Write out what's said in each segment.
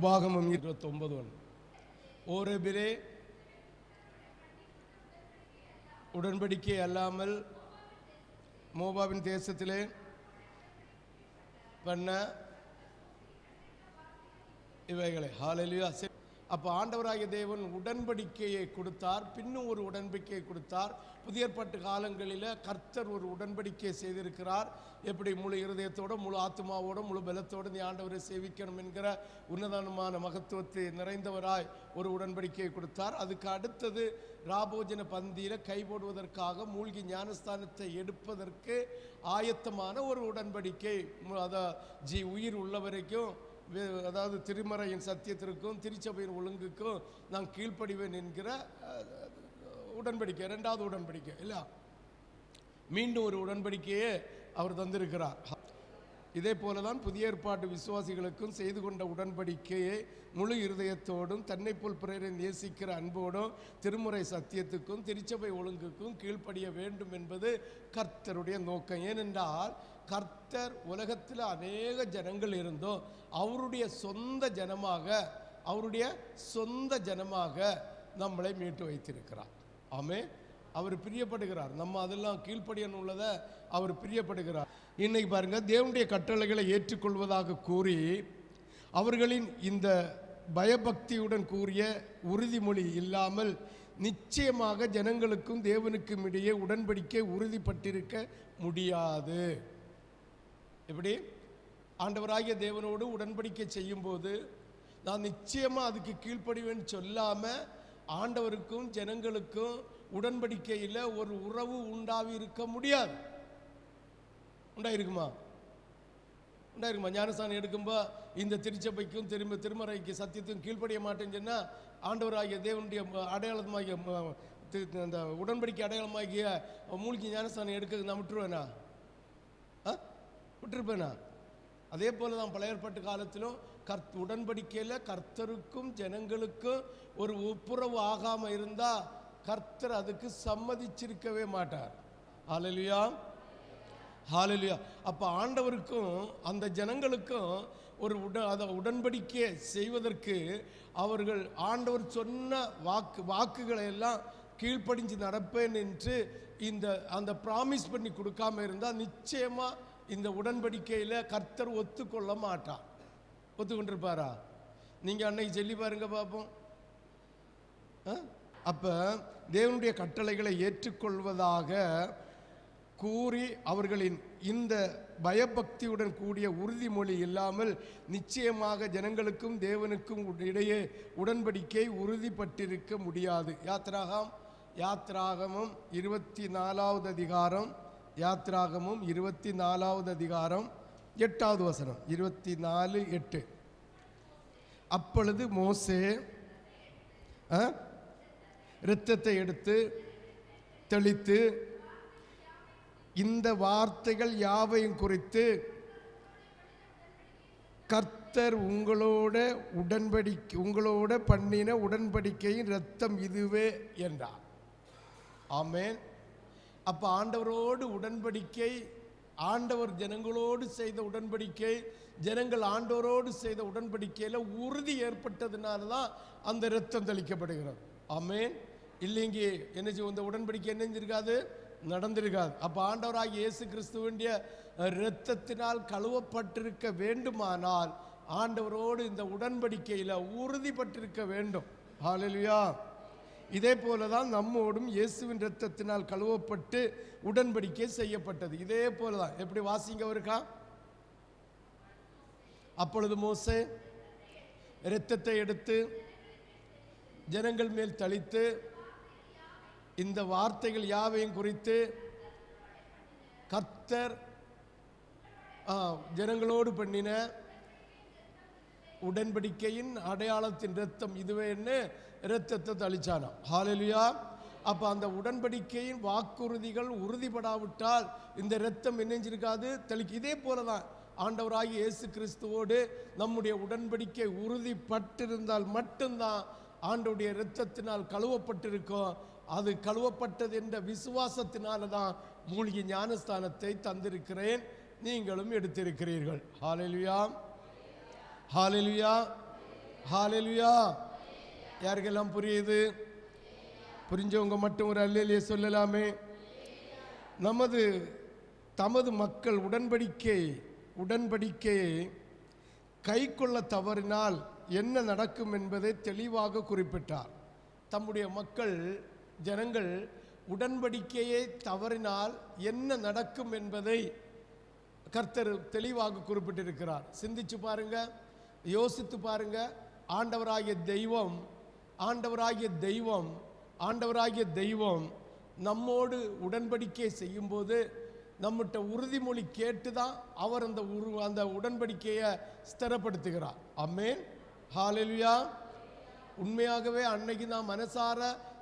உபாகமம் இருபத்தொன்பது ஒன்று. ஓரபிரே உடன்படிக்கை அல்லாமல் மோபாவின் தேசத்திலே பண்ண இவைகளை. ஹாலலியா அப்போ ஆண்டவராகிய தேவன் உடன்படிக்கையை கொடுத்தார். பின்னும் ஒரு உடன்படிக்கையை கொடுத்தார். புதிய ஏற்பாட்டு காலங்களில் கர்த்தர் ஒரு உடன்படிக்கை செய்திருக்கிறார். எப்படி முழு இருதயத்தோடு முழு ஆத்மாவோடு முழு பலத்தோடு நீ ஆண்டவரை சேவிக்கணும் என்கிற உன்னதமான மகத்துவத்தை நிறைந்தவராய் ஒரு உடன்படிக்கையை கொடுத்தார். அதுக்கு அடுத்தது ராபோஜன பந்தியில் கை போடுவதற்காக மூழ்கி ஞானஸ்தானத்தை எடுப்பதற்கு ஆயத்தமான ஒரு உடன்படிக்கை. மு- அத ஜி உயிர் உள்ள வரைக்கும் வே- அதாவது திருமறையின் சத்தியத்திற்கும் திருச்சபையின் ஒழுங்குக்கும் நான் கீழ்ப்படிவேன் என்கிற உடன்படிக்கை ரெண்டாவது உடன்படிக்கை இல்லையா? மீண்டும் ஒரு உடன்படிக்கையை அவர் தந்திருக்கிறார். இதே போல தான் புதிய ஏற்பாட்டு விசுவாசிகளுக்கும் செய்து கொண்ட உடன்படிக்கையை முழு இருதயத்தோடும் தன்னை போல் பிறரை நேசிக்கிற அன்போடும் திருமுறை சத்தியத்துக்கும் திருச்சபை ஒழுங்குக்கும் கீழ்ப்படிய வேண்டும் என்பது கர்த்தருடைய நோக்கம். ஏனென்றால் கர்த்தர் உலகத்தில் அநேக ஜனங்கள் இருந்தோம். அவருடைய சொந்த ஜனமாக அவருடைய சொந்த ஜனமாக நம்மளை மீட்டு வைத்திருக்கிறார். ஆமே அவர் பிரியப்படுகிறார். நம்ம அதெல்லாம் கீழ்ப்படியன் உள்ளதை அவர் பிரியப்படுகிறார். இன்னைக்கு பாருங்கள் தேவனுடைய கட்டளைகளை ஏற்றுக்கொள்வதாக கூறி அவர்களின் இந்த பயபக்தியுடன் கூறிய உறுதிமொழி இல்லாமல் நிச்சயமாக ஜனங்களுக்கும் தேவனுக்கும் இடையே உடன்படிக்கை உறுதிப்பட்டிருக்க முடியாது. எப்படி? ஆண்டவராகிய தேவனோடு உடன்படிக்கை செய்யும்போது நான் நிச்சயமாக அதுக்கு கீழ்ப்படிவேன்னு சொல்லாமல் ஆண்டவருக்கும் ஜனங்களுக்கும் உடன்படிக்கையில் ஒரு உறவு உண்டாவி இருக்க முடியாது. உண்டாயிருக்குமா? உண்டாயிருக்குமா? ஞானஸ்தானம் எடுக்கும்போ இந்த திருச்சபைக்கும் திரும்ப திருமறைக்கு சத்தியத்துக்கும் கீழ்ப்படிய மாட்டேன்னு சொன்னால் ஆண்டவராகிய தேவனுடைய அடையாளமாகிய அந்த உடன்படிக்கை அடையாளமாகிய மூலிகை ஞானஸ்தானம் எடுக்க நான் விட்டுருவேனா? ஆ? விட்டுருப்பேனா? அதே போல தான் பழைய ஏற்பாட்டு காலத்திலும் கர்த் உடன்படிக்கையில் கர்த்தருக்கும் ஜனங்களுக்கும் ஒரு ஒப்புரவு ஆகாமல் இருந்தால் கர்த்தர் அதுக்கு சம்மதிச்சிருக்கவே மாட்டார். ஹாலலியா ஹாலலியா அப்போ ஆண்டவருக்கும் அந்த ஜனங்களுக்கும் ஒரு உட அதை உடன்படிக்கையை செய்வதற்கு அவர்கள் ஆண்டவர் சொன்ன வாக்கு வாக்குகளை எல்லாம் கீழ்ப்படிஞ்சு நடப்பேன் என்று இந்த அந்த ப்ராமிஸ் பண்ணி கொடுக்காம இருந்தால் நிச்சயமாக இந்த உடன்படிக்கையில் கர்த்தர் ஒத்துக்கொள்ள மாட்டான் ஒத்துக்கொண்டிருப்பாரா? நீங்கள் அன்னைக்கு சொல்லி பாருங்க பார்ப்போம் அப்போ தேவனுடைய கட்டளைகளை ஏற்றுக்கொள்வதாக கூறி அவர்களின் இந்த பயபக்தியுடன் கூடிய உறுதிமொழி இல்லாமல் நிச்சயமாக ஜனங்களுக்கும் தேவனுக்கும் இடையே உடன்படிக்கை உறுதிப்பட்டிருக்க முடியாது. யாத்ராகம் யாத்ராகமும் இருபத்தி நாலாவது அதிகாரம் யாத்ராகமும் இருபத்தி நாலாவது அதிகாரம் எட்டாவது வசனம் இருபத்தி நாலு எட்டு. அப்பொழுது மோசே ஆ, இரத்தத்தை எடுத்து தெளித்து இந்த வார்த்தைகள் யாவையும் குறித்து கர்த்தர் உங்களோட உடன்படிக்கை உங்களோட பண்ணின உடன்படிக்கையின் இரத்தம் இதுவே என்றார். ஆமேன். அப்போ ஆண்டவரோடு உடன்படிக்கை ஆண்டவர் ஜனங்களோடு செய்த உடன்படிக்கை ஜனங்கள் ஆண்டவரோடு செய்த உடன்படிக்கையில் உறுதி ஏற்பட்டதுனால தான் அந்த இரத்தம் தெளிக்கப்படுகிறது. ஆமேன். இல்லைங்க என்ன செய்வோம் இந்த உடன்படிக்கை என்ன செஞ்சிருக்காது நடந்திருக்காது. அப்போ ஆண்டவராக இயேசு கிறிஸ்துவனுடைய இரத்தத்தினால் கழுவப்பட்டிருக்க வேண்டுமானால் ஆண்டவரோடு இந்த உடன்படிக்கையில் உறுதிப்பட்டிருக்க வேண்டும். ஹalleluya இதே போல தான் நம்மோடும் இயேசுவின் இரத்தத்தினால் கழுவப்பட்டு உடன்படிக்கை செய்யப்பட்டது. இதே போல தான் எப்படி வாசிங்க இருக்கா அப்பொழுது மோசே இரத்தத்தை எடுத்து ஜனங்கள் மேல் தளித்து இந்த வார்த்தைகள் யாவையும் குறித்து கர்த்தர் ஆ, ஜனங்களோடு பண்ணின உடன்படிக்கையின் அடையாளத்தின் இரத்தம் இதுவேன்னு இரத்தத்தை தளிச்சானாம். ஹாலலியா அப்போ அந்த உடன்படிக்கையின் வாக்குறுதிகள் உறுதிப்படாவிட்டால் இந்த இரத்தம் என்னஞ்சிருக்காது தெளிக்கு இதே போல தான் ஆண்டவராகி இயேசு கிறிஸ்துவோடு நம்முடைய உடன்படிக்கை உறுதிப்பட்டிருந்தால் மட்டும்தான் ஆண்டவுடைய இரத்தத்தினால் கழுவப்பட்டிருக்கும். அது கழுவப்பட்டது என்ற விசுவாசத்தினால தான் மூழ்கி ஞானஸ்தானத்தை தந்திருக்கிறேன். நீங்களும் எடுத்திருக்கிறீர்கள். ஹalleluya ஹாலெலுயா ஹாலெலுயா யாருக்கெல்லாம் புரியுது? புரிஞ்சவங்க மட்டும் ஒரு அல்லேலிய சொல்லலாமே. நமது தமது மக்கள் உடன்படிக்கை உடன்படிக்கையை கை கொள்ள தவறினால் என்ன நடக்கும் என்பதை தெளிவாக குறிப்பிட்டார். தம்முடைய மக்கள் ஜனங்கள் உடன்படிக்கையை தவறினால் என்ன நடக்கும் என்பதை கர்த்தர் தெளிவாக குறிப்பிட்டிருக்கிறார். சிந்திச்சு பாருங்கள் யோசித்து பாருங்க. ஆண்டவராகிய தெய்வம் ஆண்டவராகிய தெய்வம் ஆண்டவராகிய தெய்வம் நம்மோடு உடன்படிக்கை செய்யும்போது நம்மகிட்ட உறுதிமொழி கேட்டு தான் அவர் அந்த உரு அந்த உடன்படிக்கையை ஸ்திரப்படுத்துகிறார். அம்மேன் ஹாலெலுயா உண்மையாகவே அன்னைக்கு நான் மனசார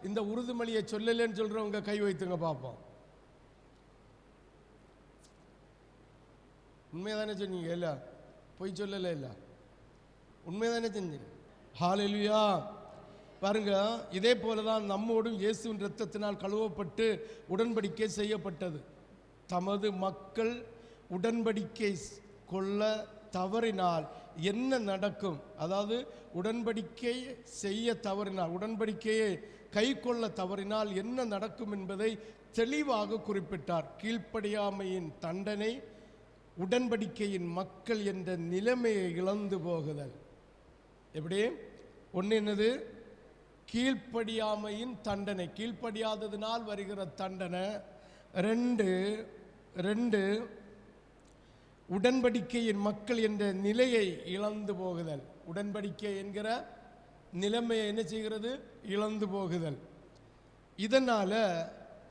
இந்த உறுதிமொழியை சொல்லலைன்னு சொல்கிறவங்க கை வைத்துங்க பார்ப்போம் உண்மைதானே சொன்னீங்க? இல்லை. பொய் சொல்லலை இல்லை. உண்மைதானே செஞ்சேன் ஹாலெலுயா பாருங்க இதே போல தான் நம்மோடும் இயேசுவின் இரத்தத்தினால் கழுவப்பட்டு உடன்படிக்கை செய்யப்பட்டது. தமது மக்கள் உடன்படிக்கை கொள்ள தவறினால் என்ன நடக்கும்? அதாவது உடன்படிக்கை செய்ய தவறினால் உடன்படிக்கையை கை கொள்ள தவறினால் என்ன நடக்கும் என்பதை தெளிவாக குறிப்பிட்டார். கீழ்ப்படியாமையின் தண்டனை உடன்படிக்கையின் மக்கள் என்ற நிலைமையை இழந்து போகுதல். எப்படி? ஒன்று என்னது? கீழ்ப்படியாமையின் தண்டனை. கீழ்ப்படியாததினால் வருகிற தண்டனை. ரெண்டு ரெண்டு உடன்படிக்கையின் மக்கள் என்ற நிலையை இழந்து போகுதல். உடன்படிக்கை என்கிற நிலைமையை என்ன செய்கிறது? இழந்து போகுதல். இதனால்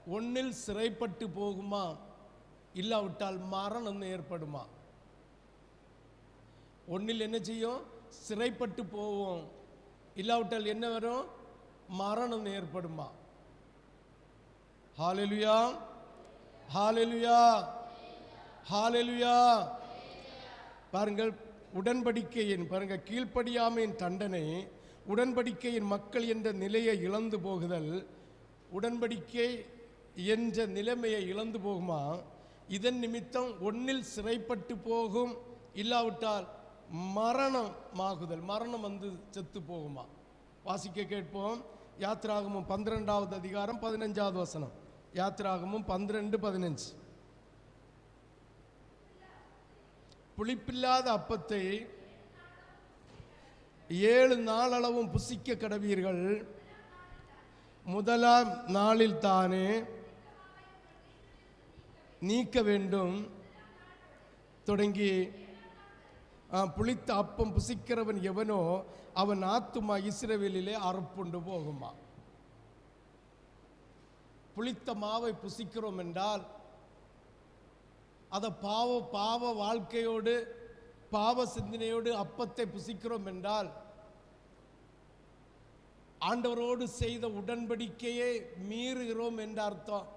ஒன்றில் சிறைப்பட்டு போகுமா? இல்லாவிட்டால் மரணம் ஏற்படுமா? ஒன்றில் என்ன செய்யும்? சிறைப்பட்டு போவோம். இல்லாவிட்டால் என்ன வரும்? மரணம் ஏற்படுமா? ஹாலெலுயா ஹாலெலுயா ஹாலெலுயா பாருங்கள் உடன்படிக்கையின் பாருங்கள் கீழ்ப்படியாமையின் தண்டனை உடன்படிக்கையின் மக்கள் என்ற நிலையை இழந்து போகுதல் உடன்படிக்கை என்ற நிலைமையை இழந்து போகுமா? இதன் நிமித்தம் ஒன்னில் சிறைப்பட்டு போகும் இல்லாவிட்டால் மரணமாகுதல். மரணம் வந்து செத்து போகுமா? வாசிக்க கேட்போம். யாத்ராகமும் பன்னிரெண்டாவது அதிகாரம் பதினஞ்சாவது வசனம். யாத்ராகமும் பன்னிரெண்டு பதினஞ்சு. புளிப்பில்லாத அப்பத்தை ஏழு நாளளவும் புசிக்க கடவீர்கள். முதலாம் நாளில் தானே நீக்க வேண்டும். தொடங்கி புளித்த அப்பம் புசிக்கிறவன் எவனோ அவன் ஆத்துமா இஸ்ரவேலிலே அறுப்புண்டு போகுமா? புளித்த மாவை புசிக்கிறோம் என்றால் அதை பாவ பாவ வாழ்க்கையோடு பாவ சிந்தனையோடு அப்பத்தை புசிக்கிறோம் என்றால் ஆண்டவரோடு செய்த உடன்படிக்கையை மீறுகிறோம் என்ற அர்த்தம்.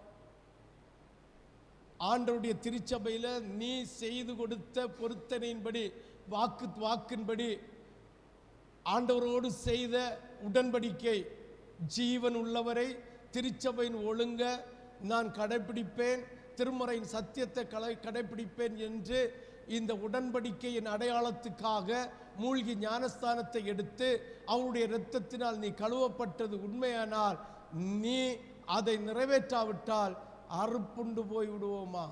ஆண்டவருடைய திருச்சபையில் நீ செய்து கொடுத்த பொருத்தனையின்படி வாக்கு வாக்கின்படி ஆண்டவரோடு செய்த உடன்படிக்கை. ஜீவன் உள்ளவரை திருச்சபையின் ஒழுங்க நான் கடைபிடிப்பேன் திருமறையின் சத்தியத்தை கலை கடைபிடிப்பேன் என்று இந்த உடன்படிக்கையின் அடையாளத்துக்காக மூழ்கி ஞானஸ்தானத்தை எடுத்து அவருடைய இரத்தத்தினால் நீ கழுவப்பட்டது உண்மையானால் நீ அதை நிறைவேற்றாவிட்டால் அறுப்புண்டு போய் விடுவோமா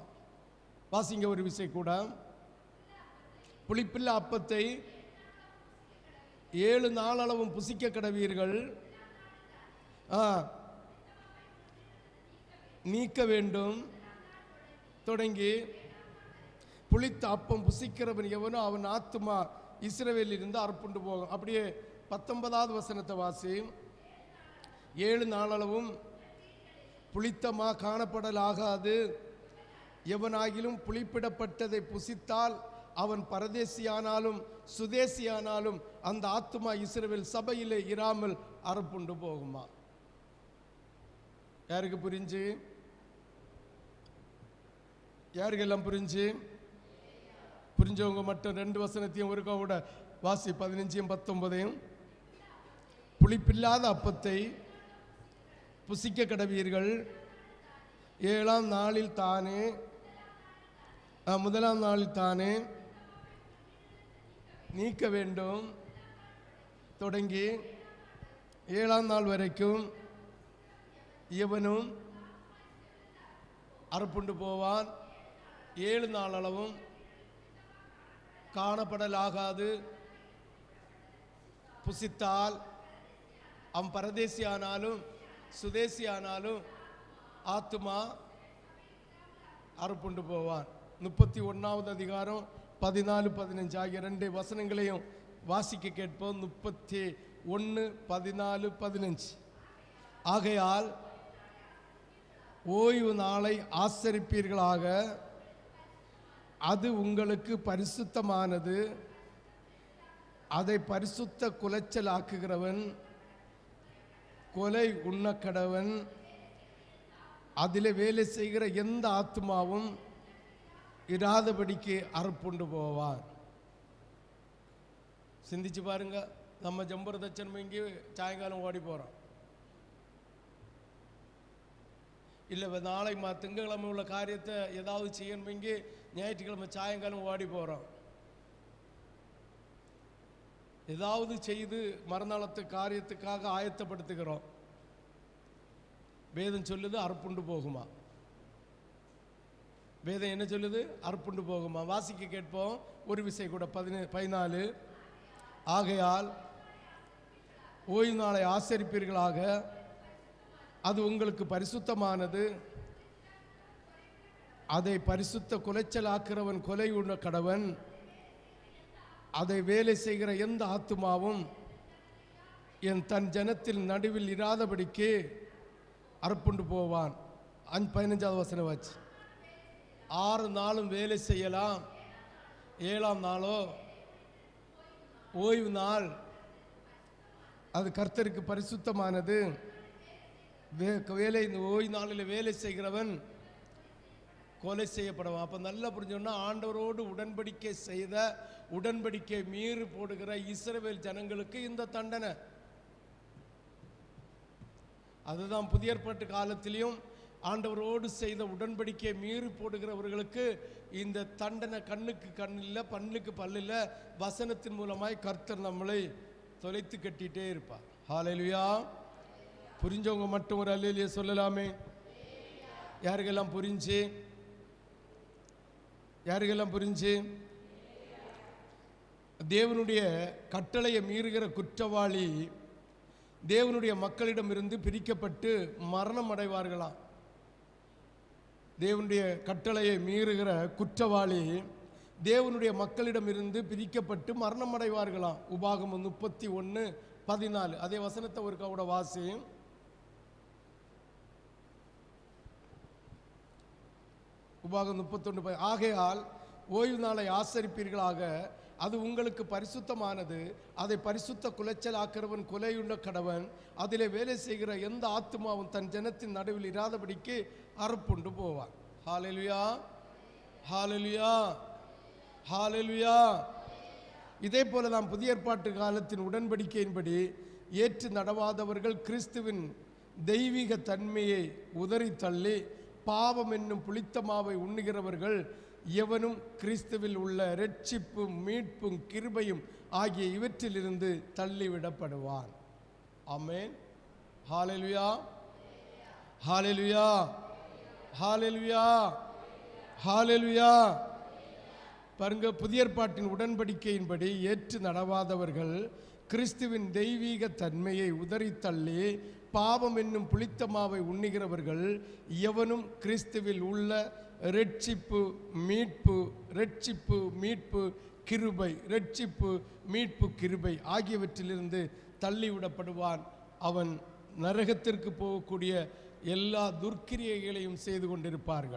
வாசிங்க ஒரு விசை கூட. புளிப்பில்ல அப்பத்தை ஏழு நாளளவும் புசிக்க கடவீர்கள். நீக்க வேண்டும். தொடங்கி புளித்த அப்பம் புசிக்கிறவன் எவனோ அவன் ஆத்துமா இஸ்ரவேலில் இருந்து அறுப்புண்டு போகும். அப்படியே பத்தொன்பதாவது வசனத்தை வாசி. ஏழு நாளளவும் புளித்தமா காணப்படலாகாது. எவனாகிலும் புளிப்பிடப்பட்டதை புசித்தால் அவன் பரதேசியானாலும் சுதேசியானாலும் அந்த ஆத்துமா இஸ்ரவேல் சபையிலே இராமல் அறப்புண்டு போகுமா? யாருக்கு புரிஞ்சு? யாருக்கெல்லாம் புரிஞ்சு? புரிஞ்சவங்க மட்டும் ரெண்டு வசனத்தையும் ஒரு கூட வாசி பதினஞ்சையும் பத்தொன்பதையும். புளிப்பில்லாத அப்பத்தை புசிக்க கடவீர்கள். ஏழாம் நாளில் தானே? முதலாம் நாளில் தானே? நீக்க வேண்டும். தொடங்கி ஏழாம் நாள் வரைக்கும் இவனும் அறுப்புண்டு போவான் ஏழு நாள் அளவும் காணப்படலாகாது. புசித்தால் அவன் பரதேசியானாலும் சுதேசியானாலும் சுதேசி ஆனாலும் ஆத்துமா அறுப்புண்டு போவான் முப்பத்தி ஒன்றாவது அதிகாரம் பதினாலு பதினஞ்சு ஆகிய ரெண்டு வசனங்களையும் வாசிக்க கேட்போம் முப்பத்தி ஒன்று பதினாலு பதினஞ்சு ஆகையால் ஓய்வு நாளை ஆசரிப்பீர்களாக அது உங்களுக்கு பரிசுத்தமானது அதை பரிசுத்த குலைச்சல் ஆக்குகிறவன் கொலை உண்ணக்கடவன் அதில் வேலை செய்கிற எந்த ஆத்மாவும் இராதபடிக்கு அறுப்புண்டு போவார். சிந்திச்சு பாருங்க நம்ம ஜம்பர் தச்சன் இங்கே சாயங்காலம் ஓடி போகிறோம் இல்லை நாளை மா திங்கக்கிழமை உள்ள காரியத்தை ஏதாவது செய்யணும் இங்கே ஞாயிற்றுக்கிழமை சாயங்காலம் ஓடி போகிறோம் ஏதாவது செய்து மறுநாளத்து காரியத்துக்காக ஆயத்தப்படுத்துகிறோம். வேதம் சொல்லுது அறுப்புண்டு போகுமா? வேதம் என்ன சொல்லுது? அற்புண்டு போகுமா? வாசிக்க கேட்போம். ஒரு விசை கூட பதினே பதினாலு. ஆகையால் ஓய்வு நாளை ஆசரிப்பீர்களாக. அது உங்களுக்கு பரிசுத்தமானது. அதை பரிசுத்த குலைச்சலாக்கிறவன் கொலை உண்ண கடவன். அதை வேலை செய்கிற எந்த ஆத்துமாவும் என் தன் ஜனத்தில் நடுவில் இராதபடிக்கு அறுப்புண்டு போவான். அஞ்சு பதினஞ்சாவது வசனம் வச்சு. ஆறு நாளும் வேலை செய்யலாம். ஏழாம் நாளோ? ஓய்வு நாள். அது கர்த்தருக்கு பரிசுத்தமானது. வே வேலை இந்த ஓய்வு நாளில் வேலை செய்கிறவன் கொலை செய்யப்படுவான். அப்போ நல்லா புரிஞ்சோன்னா ஆண்டவரோடு உடன்படிக்கை செய்த உடன்படிக்கை மீறி போடுகிற இஸ்ரவேல் ஜனங்களுக்கு இந்த தண்டனை. அதுதான் புதிய ஏற்பாட்டு காலத்திலையும் ஆண்டவரோடு செய்த உடன்படிக்கையை மீறி போடுகிறவர்களுக்கு இந்த தண்டனை கண்ணுக்கு கண் இல்லை பல்லுக்கு பல்லில் வசனத்தின் மூலமாய் கர்த்தர் நம்மளை தொலைத்து கட்டிகிட்டே இருப்பார். ஹாலையிலுயா புரிஞ்சவங்க மட்டும் ஒரு அல்லையிலேயே சொல்லலாமே? யாருக்கெல்லாம் புரிஞ்சு? யாருக்கெல்லாம் புரிஞ்சு? தேவனுடைய கட்டளையை மீறுகிற குற்றவாளி தேவனுடைய மக்களிடமிருந்து பிரிக்கப்பட்டு மரணம் அடைவார்களாம் தேவனுடைய கட்டளையை மீறுகிற குற்றவாளி தேவனுடைய மக்களிடமிருந்து பிரிக்கப்பட்டு மரணம் அடைவார்களாம் உபாகமம் முப்பத்தி ஒன்று பதினாலு. அதே வசனத்தை ஒரு கவுட வாசி. உபாகம் முப்பத்தொன்று ஆகையால் ஓய்வு நாளை ஆசரிப்பீர்களாக. அது உங்களுக்கு பரிசுத்தமானது. அதை பரிசுத்த குலைச்சல் ஆக்கிறவன் கொலையுண்ட கடவன் அதிலே வேலை செய்கிற எந்த ஆத்மாவும் தன் ஜனத்தின் நடுவில் இராதபடிக்கு அறுப்புண்டு போவான். ஹாலெலுயா ஹாலெலுயா ஹாலெலுயா இதே போல நாம் புதிய ஏற்பாட்டு காலத்தின் உடன்படிக்கையின்படி ஏற்று நடவாதவர்கள் கிறிஸ்துவின் தெய்வீக தன்மையை உதறி தள்ளி பாவம் என்னும் புளித்த மாவை உண்ணுகிறவர்கள் எவனும் கிறிஸ்துவில் உள்ள ரட்சிப்பும் மீட்பும் கிருபையும் ஆகிய இவற்றிலிருந்து தள்ளிவிடப்படுவான். Amen. Hallelujah hallelujah hallelujah hallelujah பாருங்க புதிய ஏற்பாட்டின் உடன்படிக்கையின்படி ஏற்று நடவாதவர்கள் கிறிஸ்துவின் தெய்வீக தன்மையை உதறி தள்ளி பாவம் என்னும் புளித்த மாவை உண்ணுகிறவர்கள் எவனும் கிறிஸ்துவில் உள்ள ரெட்சிப்பு மீட்பு ரெட்சிப்பு மீட்பு கிருபை ரெட்சிப்பு மீட்பு கிருபை ஆகியவற்றிலிருந்து தள்ளிவிடப்படுவான். அவன் நரகத்திற்கு போகக்கூடிய எல்லா துர்க்கிரியைகளையும் செய்து கொண்டிருப்பார்கள்.